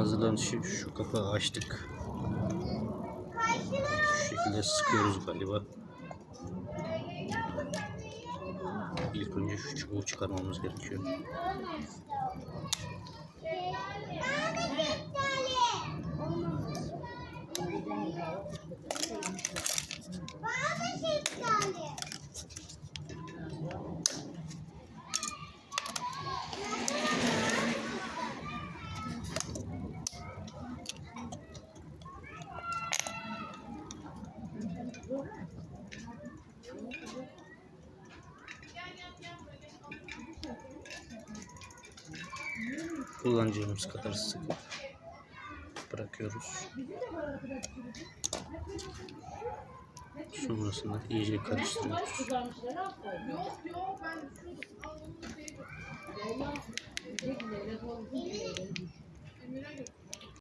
Hazırlanışı şu kapağı açtık. Şu şekilde sıkıyoruz galiba. İlk önce şu çubuğu çıkarmamız gerekiyor. Kullanacağımız kadar sıkıp bırakıyoruz. Sonrasında iyice karıştırıyoruz.